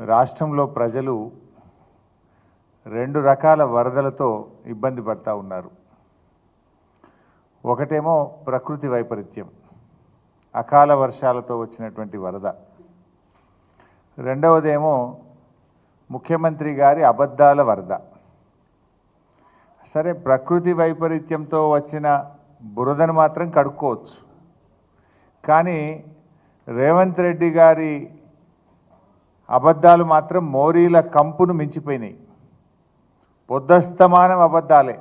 రాష్ట్రంలో ప్రజలు రెండు రకాల వరదలతో ఇబ్బంది పడతా ఉన్నారు. ఒకటేమో ప్రకృతి వైపరీత్యం అకాల వర్షాలతో వచ్చినటువంటి వరద. రెండవదేమో ముఖ్యమంత్రి గారి అబద్ధాల వరద. సరే ప్రకృతి వైపరీత్యంతో వచ్చిన బురదను మాత్రం కడుక్కోవచ్చు. కానీ రేవంత్ రెడ్డి గారి అబద్ధాలు మాత్రం మోరీల కంపును మించిపోయినాయి. పొద్దస్తమానం అబద్ధాలే.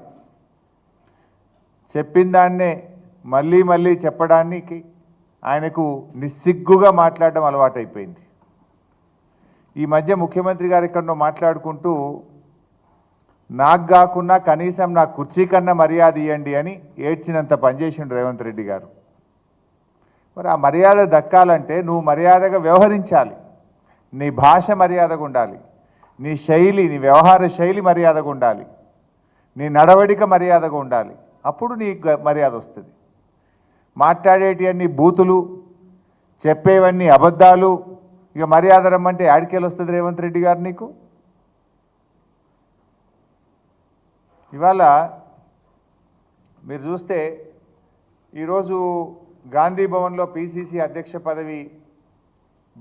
చెప్పిన దాన్నే మళ్ళీ మళ్ళీ చెప్పడానికి ఆయనకు నిస్సిగ్గుగా మాట్లాడడం అలవాటైపోయింది. ఈ మధ్య ముఖ్యమంత్రి గారు ఎక్కడో మాట్లాడుకుంటూ నాకు కాకుండా కనీసం నా కుర్చీ కన్నా మర్యాద ఇవ్వండి అని ఏడ్చినంత పనిచేసిండు రేవంత్ రెడ్డి గారు. మరి ఆ మర్యాద దక్కాలంటే నువ్వు మర్యాదగా వ్యవహరించాలి. నీ భాష మర్యాదగా ఉండాలి. నీ శైలి నీ వ్యవహార శైలి మర్యాదగా ఉండాలి. నీ నడవడిక మర్యాదగా ఉండాలి. అప్పుడు నీకు మర్యాద వస్తుంది. మాట్లాడేటివన్నీ బూతులు చెప్పేవన్నీ అబద్ధాలు ఇక మర్యాద రమ్మంటే ఆడికేలు వస్తుంది రేవంత్ రెడ్డి గారు నీకు? ఇవాళ మీరు చూస్తే ఈరోజు గాంధీ భవన్లో పిసిసి అధ్యక్ష పదవి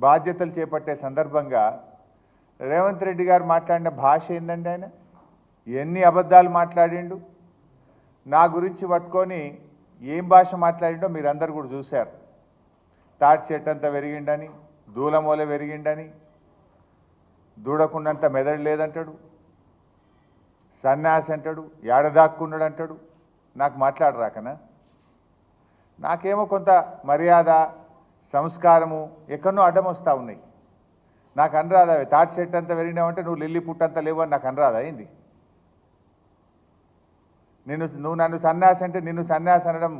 బాధ్యతలు చేపట్టే సందర్భంగా రేవంత్ రెడ్డి గారు మాట్లాడిన భాష ఏందండి ఆయన? ఎన్ని అబద్ధాలు మాట్లాడిండు? నా గురించి పట్టుకొని ఏం భాష మాట్లాడిండో మీరందరూ కూడా చూశారు. తాటి చెట్టు అంతా పెరిగిండని దూలమూల పెరిగిండని దూడకుండంత మెదడు లేదంటాడు సన్యాసి అంటాడు ఏడదాక్కున్నాడు అంటాడు. నాకు మాట్లాడరాకనా? నాకేమో కొంత మర్యాద సంస్కారము ఎక్కడనో అడ్డం వస్తూ ఉన్నాయి. నాకు అనరాదా అవి తాటి చెట్టు అంతా పెరిగినావంటే నువ్వు లిల్లీ పుట్టంతా లేవు అని నాకు అనరాదా అయింది. నేను నువ్వు నన్ను సన్యాసి అంటే నిన్ను సన్యాసి అనడం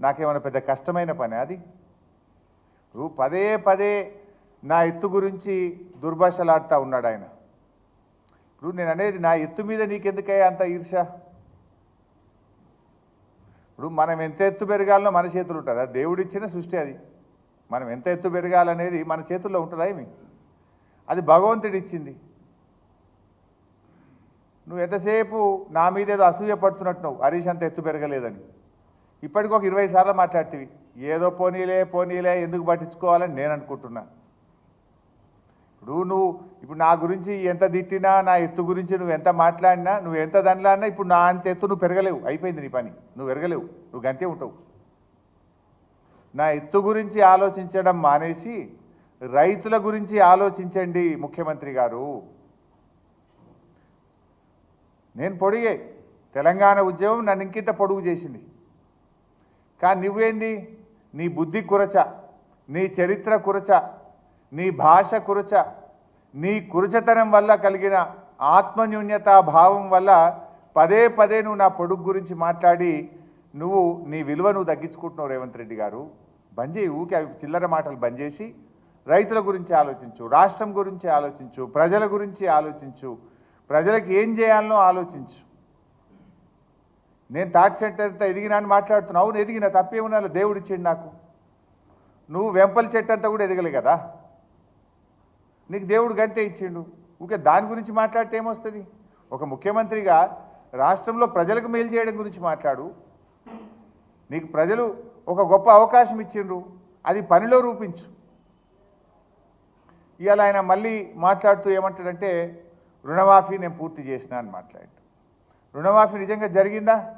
నాకేమైనా పెద్ద కష్టమైన పని అది? నువ్వు పదే పదే నా ఎత్తు గురించి దుర్భాషలాడుతూ ఉన్నాడు ఆయన. ఇప్పుడు నేను అనేది నా ఎత్తు మీద నీకెందుకయ్యా అంత ఈర్ష? ఇప్పుడు మనం ఎంత ఎత్తు పెరగాలనో మన చేతులు ఉంటుందా. దేవుడిచ్చిన సృష్టి అది. మనం ఎంత ఎత్తు పెరగాలనేది మన చేతుల్లో ఉంటుందా ఏమి? అది భగవంతుడు ఇచ్చింది. నువ్వు ఎంతసేపు నా మీద ఏదో అసూయ పడుతున్నట్టున్నావు హరీష్ అంత ఎత్తు పెరగలేదని. ఇప్పటికి ఒక ఇరవై సార్లు మాట్లాడుతీవి. ఏదో పోనీలే పోనీలే ఎందుకు పట్టించుకోవాలని నేను అనుకుంటున్నా. ఇప్పుడు నువ్వు ఇప్పుడు నా గురించి ఎంత తిట్టినా నా ఎత్తు గురించి నువ్వు ఎంత మాట్లాడినా నువ్వు ఎంత దానిలాడినా ఇప్పుడు నా అంత ఎత్తు నువ్వు పెరగలేవు. అయిపోయింది నీ పని. నువ్వు పెరగలేవు. నువ్వు గంతే ఉంటావు. నా ఎత్తు గురించి ఆలోచించడం మానేసి రైతుల గురించి ఆలోచించండి ముఖ్యమంత్రి గారు. నేను పొడిగే. తెలంగాణ ఉద్యమం నన్ను ఇంకింత పొడుగు చేసింది. కానీ నువ్వేంది? నీ బుద్ధి కురచ నీ చరిత్ర కురచ నీ భాష కురచ నీ కురచతనం వల్ల కలిగిన ఆత్మన్యూన్యత భావం వల్ల పదే పదే నువ్వు నా పొడుగు గురించి మాట్లాడి నువ్వు నీ విలువ నువ్వు తగ్గించుకుంటున్నావు రేవంత్ రెడ్డి గారు. బంద్ చేయి ఊకే చిల్లర మాటలు బంద్ చేసి రైతుల గురించి ఆలోచించు రాష్ట్రం గురించి ఆలోచించు ప్రజల గురించి ఆలోచించు ప్రజలకు ఏం చేయాలనో ఆలోచించు. నేను థాట్ చెట్టు అంతా ఎదిగినా అని మాట్లాడుతున్నావు అవును ఎదిగిన తప్పేమున్నా దేవుడు ఇచ్చిండు నాకు. నువ్వు వెంపల చెట్టు అంతా కూడా ఎదగలే కదా. నీకు దేవుడు గంతే ఇచ్చిండు. ఊకే దాని గురించి మాట్లాడితే ఏమొస్తుంది? ఒక ముఖ్యమంత్రిగా రాష్ట్రంలో ప్రజలకు మేలు చేయడం గురించి మాట్లాడు. నీకు ప్రజలు ఒక గొప్ప అవకాశం ఇచ్చిండ్రు. అది పనిలో రూపించు. ఇవాళ ఆయన మళ్ళీ మాట్లాడుతూ ఏమంటాడంటే రుణమాఫీ నేను పూర్తి చేసిన అని మాట్లాడు. రుణమాఫీ నిజంగా జరిగిందా?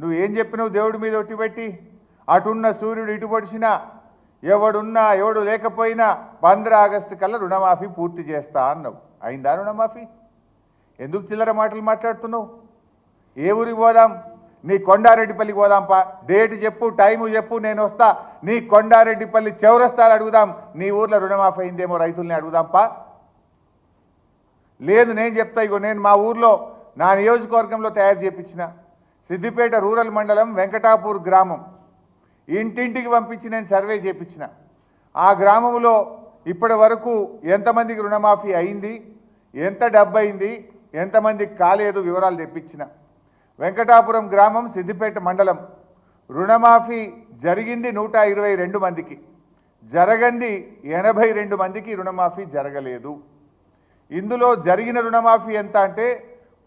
నువ్వు ఏం చెప్పినావు దేవుడి మీద ఒట్టి పెట్టి? అటున్న సూర్యుడు ఇటు పొడిచినా ఎవడున్నా ఎవడు లేకపోయినా పంద్ర ఆగస్టు కల్లా రుణమాఫీ పూర్తి చేస్తా అన్నావు. అయిందా రుణమాఫీ? ఎందుకు చిల్లర మాటలు మాట్లాడుతున్నావు? ఏ ఊరికి పోదాం? నీ కొండారెడ్డిపల్లికి పోదాంపా. డేట్ చెప్పు టైము చెప్పు నేను వస్తా. నీ కొండారెడ్డిపల్లి చౌరస్తాలు అడుగుదాం. నీ ఊర్లో రుణమాఫీ అయిందేమో రైతుల్ని అడుగుదాంపా. లేదు నేను చెప్తా ఇగో నేను మా ఊర్లో నా నియోజకవర్గంలో తయారు చేపించిన సిద్దిపేట రూరల్ మండలం వెంకటాపూర్ గ్రామం. ఇంటింటికి పంపించి నేను సర్వే చేయించిన ఆ గ్రామంలో ఇప్పటి వరకు ఎంతమందికి రుణమాఫీ అయింది? ఎంత డబ్బైంది ఎంతమందికి కాలేదు? వివరాలు తెప్పించిన. వెంకటాపురం గ్రామం సిద్దిపేట మండలం. రుణమాఫీ జరిగింది నూట ఇరవై రెండు మందికి. జరగంది ఎనభై రెండు మందికి రుణమాఫీ జరగలేదు. ఇందులో జరిగిన రుణమాఫీ ఎంత అంటే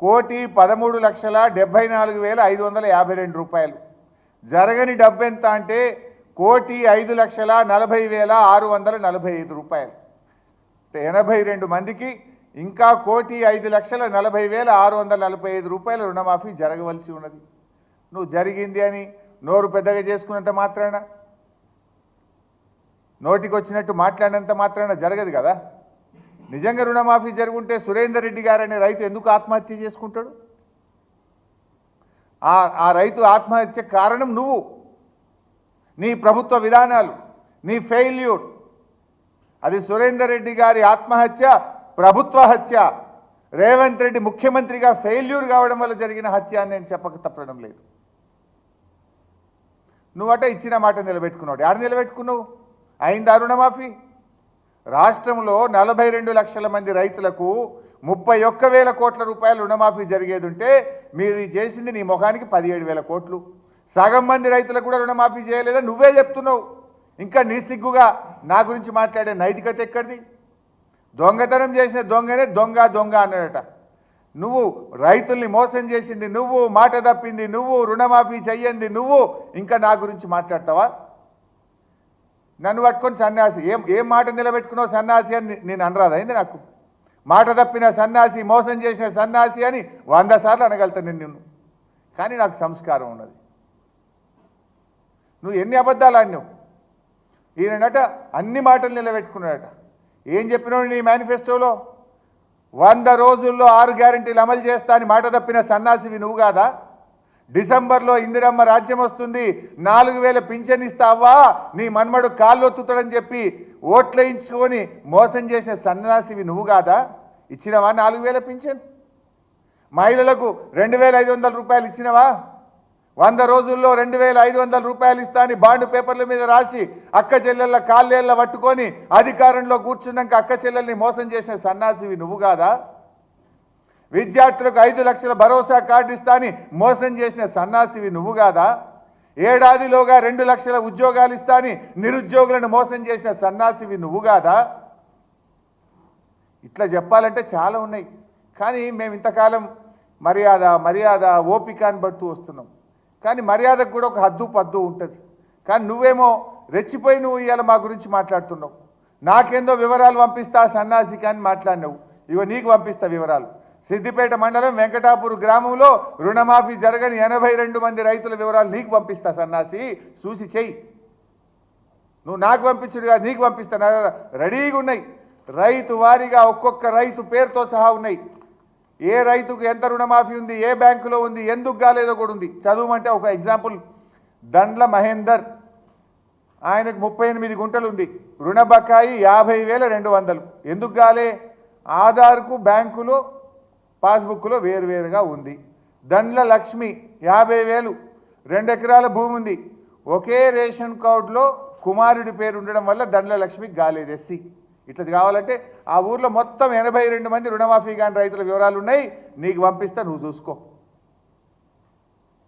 కోటి పదమూడు లక్షల డెబ్బై నాలుగు వేల ఐదు వందల యాభై రెండు రూపాయలు. జరగని డబ్బు ఎంత అంటే కోటి ఐదు లక్షల నలభై వేల ఆరు వందల నలభై ఐదు రూపాయలు. ఎనభై రెండు మందికి ఇంకా కోటి ఐదు లక్షల నలభై వేల ఆరు వందల నలభై ఐదు రూపాయల రుణమాఫీ జరగవలసి ఉన్నది. నువ్వు జరిగింది అని నోరు పెద్దగా చేసుకున్నంత మాత్రాన? నోటికి వచ్చినట్టు మాట్లాడినంత మాత్రాన జరగదు కదా? నిజంగా రుణమాఫీ జరుగుంటే సురేందర్ రెడ్డి గారు అనే రైతు ఎందుకు ఆత్మహత్య చేసుకుంటాడు? ఆ ఆ రైతు ఆత్మహత్య కారణం నువ్వు. నీ ప్రభుత్వ విధానాలు నీ ఫెయిల్యూర్. అది సురేందర్ రెడ్డి గారి ఆత్మహత్య ప్రభుత్వ హత్య. రేవంత్ రెడ్డి ముఖ్యమంత్రిగా ఫెయిల్యూర్ కావడం వల్ల జరిగిన హత్య అని నేను చెప్పక తప్పడం లేదు. నువ్వట ఇచ్చిన మాట నిలబెట్టుకున్నావు. ఆడ నిలబెట్టుకున్నావు? అయిందా రుణమాఫీ? రాష్ట్రంలో నలభై రెండు లక్షల మంది రైతులకు ముప్పై ఒక్క వేల కోట్ల రూపాయల రుణమాఫీ జరిగేది ఉంటే మీరు చేసింది నీ ముఖానికి పదిహేడు వేల కోట్లు. సగం మంది రైతులకు కూడా రుణమాఫీ చేయలేదని నువ్వే చెప్తున్నావు. ఇంకా నీ సిగ్గుగా నా గురించి మాట్లాడే నైతికత ఎక్కడిది? దొంగతనం చేసిన దొంగనే దొంగ దొంగ అన్నాడట. నువ్వు రైతుల్ని మోసం చేసింది నువ్వు మాట తప్పింది నువ్వు రుణమాఫీ చెయ్యంది నువ్వు ఇంకా నా గురించి మాట్లాడతావా? నన్ను పట్టుకొని సన్యాసి ఏం ఏం మాట నిలబెట్టుకున్నావు సన్యాసి అని నేను అనరాదైంది అయింది నాకు? మాట తప్పిన సన్యాసి మోసం చేసిన సన్యాసి అని వంద సార్లు అనగలుగుతాను నేను నిన్ను. కానీ నాకు సంస్కారం ఉన్నది. నువ్వు ఎన్ని అబద్ధాలు ఆడినావు? ఈయనట అన్ని మాటలు నిలబెట్టుకున్నాడట. ఏం చెప్పినావు నీ మేనిఫెస్టోలో? వంద రోజుల్లో ఆరు గ్యారెంటీలు అమలు చేస్తా అని మాట తప్పిన సన్నాసివి నువ్వు కాదా? డిసెంబర్లో ఇందిరమ్మ రాజ్యం వస్తుంది నాలుగు వేల పింఛన్ ఇస్తావా నీ మన్మడు కాళ్ళొత్తుతాడని చెప్పి ఓట్లేయించుకొని మోసం చేసిన సన్నాసివి నువ్వు కాదా? ఇచ్చినవా నాలుగు వేల పింఛన్? మహిళలకు రెండు వేల ఐదు వందల రూపాయలు ఇచ్చినవా? వంద రోజుల్లో రెండు వేల ఐదు వందల రూపాయలు ఇస్తా అని బాండ్ పేపర్ల మీద రాసి అక్క చెల్లెళ్ళ కాళ్ళేళ్ళ పట్టుకొని అధికారంలో కూర్చున్నాక అక్క చెల్లెల్ని మోసం చేసిన సన్నాసివి నువ్వు కాదా? విద్యార్థులకు ఐదు లక్షల భరోసా కార్డు ఇస్తా అని మోసం చేసిన సన్నాసివి నువ్వు కాదా? ఏడాదిలోగా రెండు లక్షల ఉద్యోగాలు ఇస్తా అని నిరుద్యోగులను మోసం చేసిన సన్నాసివి నువ్వు కాదా? ఇట్లా చెప్పాలంటే చాలా ఉన్నాయి. కానీ మేము ఇంతకాలం మర్యాద మర్యాద ఓపిక అని బట్టు వస్తున్నాం. కానీ మర్యాదకు కూడా ఒక హద్దు పద్దు ఉంటుంది. కానీ నువ్వేమో రెచ్చిపోయి నువ్వు ఇవాళ మా గురించి మాట్లాడుతున్నావు. నాకేందో వివరాలు పంపిస్తా సన్నాసికి అని మాట్లాడినావు. ఇగో నీకు పంపిస్తా వివరాలు. సిద్దిపేట మండలం వెంకటాపూర్ గ్రామంలో రుణమాఫీ జరగని ఎనభై రెండు మంది రైతుల వివరాలు నీకు పంపిస్తా సన్నాసి. చూసి చెయ్యి. నువ్వు నాకు పంపించుడుగా నీకు పంపిస్తా. రెడీగా ఉన్నాయి. రైతు వారీగా ఒక్కొక్క రైతు పేరుతో సహా ఉన్నాయి. ఏ రైతుకు ఎంత రుణమాఫీ ఉంది ఏ బ్యాంకులో ఉంది ఎందుకు కాలేదో కూడా ఉంది. చదువుమంటే ఒక ఎగ్జాంపుల్ దండ్ల మహేందర్ ఆయనకు ముప్పై ఎనిమిది గుంటలు ఉంది. రుణ బకాయి యాభై వేల రెండు వందలు. ఎందుకు కాలే? ఆధార్కు బ్యాంకులో పాస్బుక్లో వేరువేరుగా ఉంది. దండ్ల లక్ష్మి యాభై వేలు రెండు ఎకరాల భూమి ఉంది. ఒకే రేషన్ కార్డులో కుమారుడి పేరు ఉండడం వల్ల దండ్ల లక్ష్మికి గాలేదు ఎస్సీ ఇట్లా కావాలంటే ఆ ఊర్లో మొత్తం ఎనభై రెండు మంది రుణమాఫీ కాని రైతుల వివరాలు ఉన్నాయి. నీకు పంపిస్తా నువ్వు చూసుకో.